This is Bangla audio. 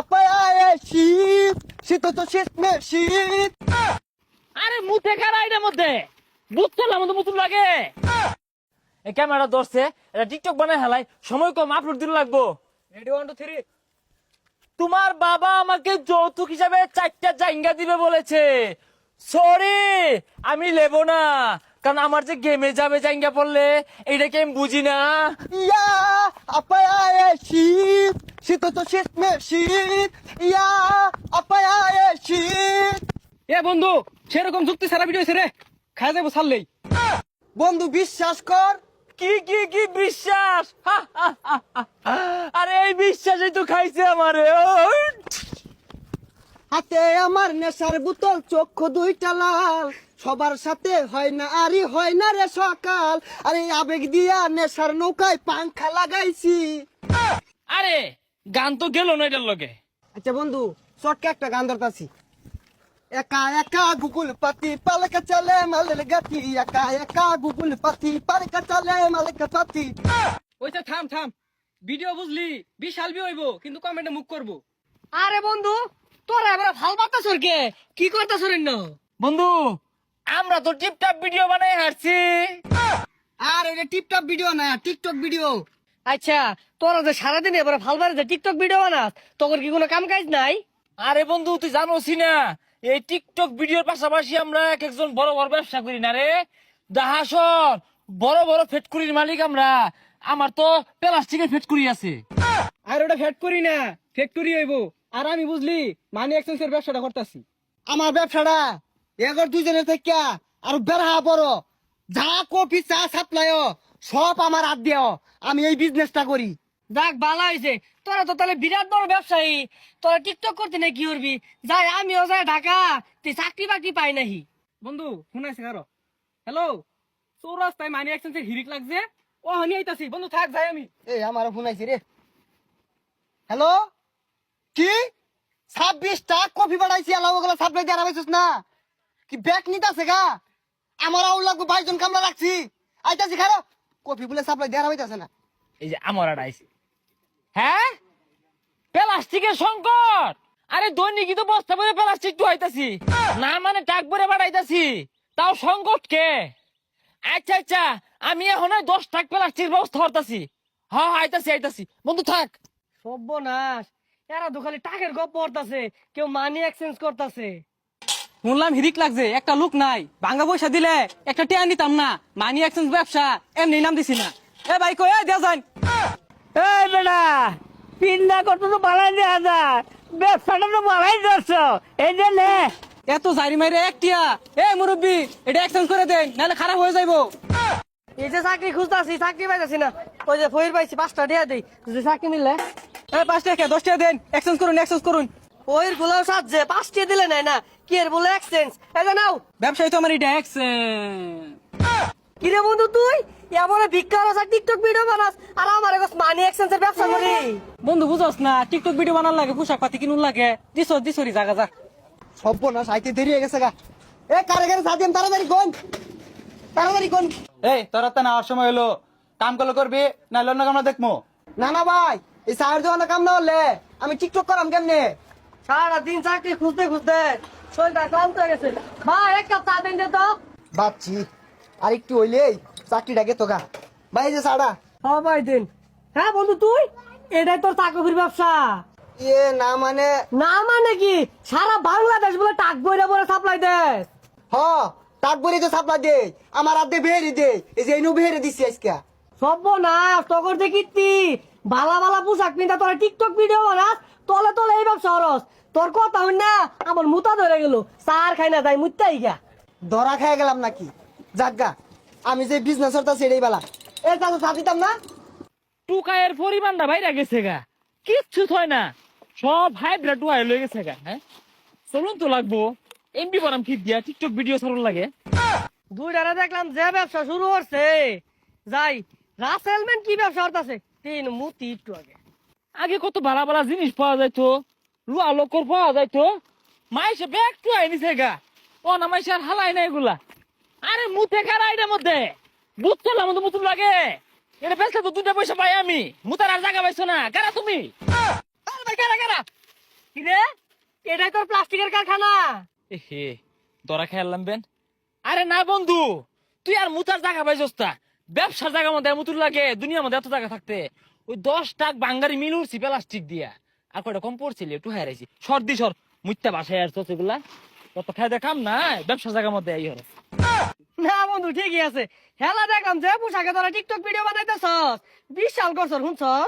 আপায় শীত শীত তো শীত মে শীত আরে মুতে কারা এটার মধ্যে বুঝছ না মতো লাগে। এই ক্যামেরা ধরছে এটা টিকটক বানায় হেলাই। সময় কম আপলোড দিতে লাগবো। রেডি ওয়ান টু থ্রি তোমার বাবা আমাকে যৌতুক হিসাবে চারটা জাইঙ্গা দিবে বলেছে। সরি আমি নেব না। কারণ আমার যে গেমে যাবে জাইঙ্গা পড়লে এইটাকে আমি বুঝি না? ইয়া আপায় শীত শীত তো শীত মে শীত ইয়া আপায় শীত এ বন্ধু সেরকম যুক্তি সারা ভিডিও রে। যাব ছাড়লেই। বন্ধু বিশ্বাস কর। কি কি কি বিশ্বাস? হা, হা, হা, হা। আরে এই বিশ্বাসই তো খাইছে আমারে হাতে আমার নেশার বোতল চক্ষু দুইটা লাল। সবার সাথে হয় না আরে হয় না রে সকাল। আরে আবেগ দিয়া নেশার নৌকায় পাংখা লাগাইছি। আরে গান তো গেল না এটার লগে। আচ্ছা বন্ধু শর্টকে একটা গান ধরতাছি। একা একা গুগল পাতি পালকা চলে মালের গাতি। একা একা গুগল পাতি পালকা চলে মালের পাতি ওইটা থাম থাম। ভিডিও বুঝলি বিশাল বি হইব কিন্তু কমেন্টে মুখ করব। আরে বন্ধু তোরা এবার ভালো বাতাস কে? কি করতেছ রে না? বন্ধু আমরা তো টিপটপ ভিডিও বানাই হারছি আর এটা টিপটপ ভিডিও না টিকটক ভিডিও। আচ্ছা তোরা যে সারাদিন এবার ভালো বারে যে টিকটক ভিডিও বানাস তোর কি কোনো কাম কাজ নাই? আরে বন্ধু তুই জানোসি না এই টিকটক ভিডিওর পাশাপাশি আমরা এক একজন বড় বড় ব্যবসা করি না রে। দাহাসর বড় বড় ফেটকুরির মালিক আমরা আমার তো প্লাস্টিকের ফেটকুরি আছে। আর ওটা ফ্যাট করি না ফ্যাক্টরি হইব। আর আমি বুঝলি মানি এক্সচেঞ্জের ব্যবসাটা করতেছি। আমার ব্যবসাটা এগর দুজনের থেকে আর বেড়া বড়। যা কপি চা সাপ্লাই সব আমার হাত দিও আমি এই বিজনেসটা করি। দেখ ভালো হয়েছে। তোরা তো তাহলে বিরাট বড় ব্যবসায়ী। তোরা টিকটক করতে না কি করবি যাই আমিও যাই ঢাকা। তুই চাকরি বাকরি পাই নাহি। বন্ধু শুনাইছে কারও। হ্যালো চৌরাস্তায় মানি এক্সচেঞ্জের হিরিক লাগছে। ও হানি আইতাছি। বন্ধু থাক যাই আমি। এই আমার ফোন আইছি রে। হ্যালো কি? ছাব্বিশটা কফি বাড়াইছি ওগুলো সাপ্লাই দিয়ে আরামাইছিস না? কি ব্যাগ নিতাছে গা? আমার আউল লাগবো বাইশজন কামলা রাখছি। আইতাছি খারো কফি বলে সাপ্লাই দিয়ে আরামাইতাছে না। এই যে আমার আইছে হ্যাঁ? প্লাস্টিকের সংকট! আরে দৈনিকই তো বস্তা বলে প্লাস্টিক তো আইতাছি না মানে টাক ভরে বাড়াইতাছি তাও সংকট কে? আচ্ছা আচ্ছা আমি এখন ওই দশ টাক প্লাস্টিক ব্যবস্থা করতেছি। হ্যাঁ হ্যাঁ, আইতাছি আইতাছি। বন্ধু থাক। সর্বনাশ। এরা তো খালি টাকের গপ পড়তাছে কেউ মানি এক্সচেঞ্জ করতেছে। শুনলাম হিরিক লাগছে একটা লোক নাই। ভাঙ্গা পয়সা দিলে একটা টিয়া নিতাম না। মানি এক্সচেঞ্জ ব্যবসা এমনি নাম দিছি না। এ ভাই কই দেওয়া যান। এই বেটা পিন্ডা কত তো বাড়াই দেওয়া যায়। ব্যবসাটা তো বাড়াই ধরছ। এই যে নে এত জারি মাইরে এক টিয়া। এ মুরব্বী এটা এক্সচেঞ্জ করে দেন নাহলে খারাপ হয়ে যাইবো। এই যে চাকরি খুঁজতাছি চাকরি পাইতাছি না। ওই যে ফইর পাইছি পাঁচটা দিয়া দেই। যদি চাকরি মিললে এ পাঁচ টাকা দশ টাকা দেন এক্সচেঞ্জ করুন এক্সচেঞ্জ করুন। ওইর গুলাও সাজছে পাঁচটা দিলে নাই না। কি এর বলে এক্সচেঞ্জ যে নাও। ব্যবসায়ী তো আমার এটা এক্সচেঞ্জ কিরে বন্ধু তুই? এমন ভিক্ষার আছে টিকটক ভিডিও বানাস আর আমার কাছে মানি এক্সচেঞ্জের ব্যবসা করি। বন্ধু বুঝস না টিকটক ভিডিও বানার লাগে পোশাক পাতি কিনুন লাগে। দিস দিসরি জাগা যা সর্বনাশ আইতে দেরি হয়ে গেছে গা। এ কারে কারে সাথে তাড়াতাড়ি কোন? তাড়াতাড়ি কোন? এই তোরা তো নেওয়ার সময় হলো। কাম করলে করবি না অন্য কামনা দেখব না না ভাই এই সাহের দোকানে কাম না হলে। আমি টিকটক করাম কেমনে? সারা দিন চাকরি খুঁজতে খুঁজতে শরীরটা ক্লান্ত হয়ে গেছে। ভাই এক কাপ চা দেন তো। ভাবছি আর একটু হইলেই চাকরিটাকে তোকা ভাই যে সাড়া হ্যাঁ ভাই দিন। হ্যাঁ বন্ধু তুই? এটাই তোর চাকরির ব্যবসা। এ না মানে না মানে কি? সারা বাংলাদেশ বলে টাক বইরা বলে সাপ্লাই দেয় হ তাক বলি তো সাপ্লা দে আমার আদে বেহেরি দে এই যে ইনু বেহেরে দিছি আজকে। সব না তখন দেখিতি বালা বালা পোশাক পিন্ধা তোরা টিকটক ভিডিও বানাস। তলে তলে এই ব্যবসা হরস তোর কথা হই না আমার মুতা ধরে গেল। সার খাই না তাই মুত্তাই গা ধরা খেয়ে গেলাম নাকি? যাগা আমি যে বিজনেস করতা সেটাই বেলা। এর কাছে সাথ দিতাম না? টুকায়ের পরিমাণটা বাইরে গেছে গা। কিচ্ছু থয় না। সব হাইব্রিড টুকায় লয়ে গেছে গা হ্যাঁ? চলুন তো লাগবো। এমবি বানাম কি দিয়া টিকটক ভিডিও ছাড়ুন লাগে। দুই দুইটারে দেখলাম যে ব্যবসা শুরু করছে যাই রাসেলমেন কি ব্যবসা করতেছে তিন মুতি একটু আগে। আগে কত ভালো ভালো জিনিস পাওয়া যাইতো লুয়া লোকর পাওয়া যাইতো। মাইসে ব্যাগ টু আইনিছে গা। ও না, মাইসে আর হালাই না এগুলা। আরে মুতে কারা এটার মধ্যে? বুঝছ না মতো মুতুন লাগে। এটা বেসলে তো দুটা পয়সা পাই আমি। মুতার আর জায়গা পাইছো না। কারা তুমি? কারা কারা? কিরে? এটাই তোর প্লাস্টিকের কারখানা। এ হে, দরা খেয়ালাম বেন আরে না বন্ধু, তুই আর মুতার জায়গা পাইছস তা। ব্যবসার জায়গা মধ্যে মুতুর লাগে, দুনিয়ার মধ্যে এত জায়গা থাকতে। ওই দশ টাক বাঙ্গারি মিল উঠছি প্লাস্টিক দিয়া। আর কয়টা কম পড়ছিল? একটু হারাইছি সর্দি সর মুত্যা বাসায় আর তো সেগুলা কত খাই দেখাম না ব্যবসা জায়গার মধ্যে এই হরে। না বন্ধু, ঠিকই আছে। হেলা দেখলাম যে পোশাকে তোরা টিকটক ভিডিও বানাইতেছস। বিশাল করছর শুনছর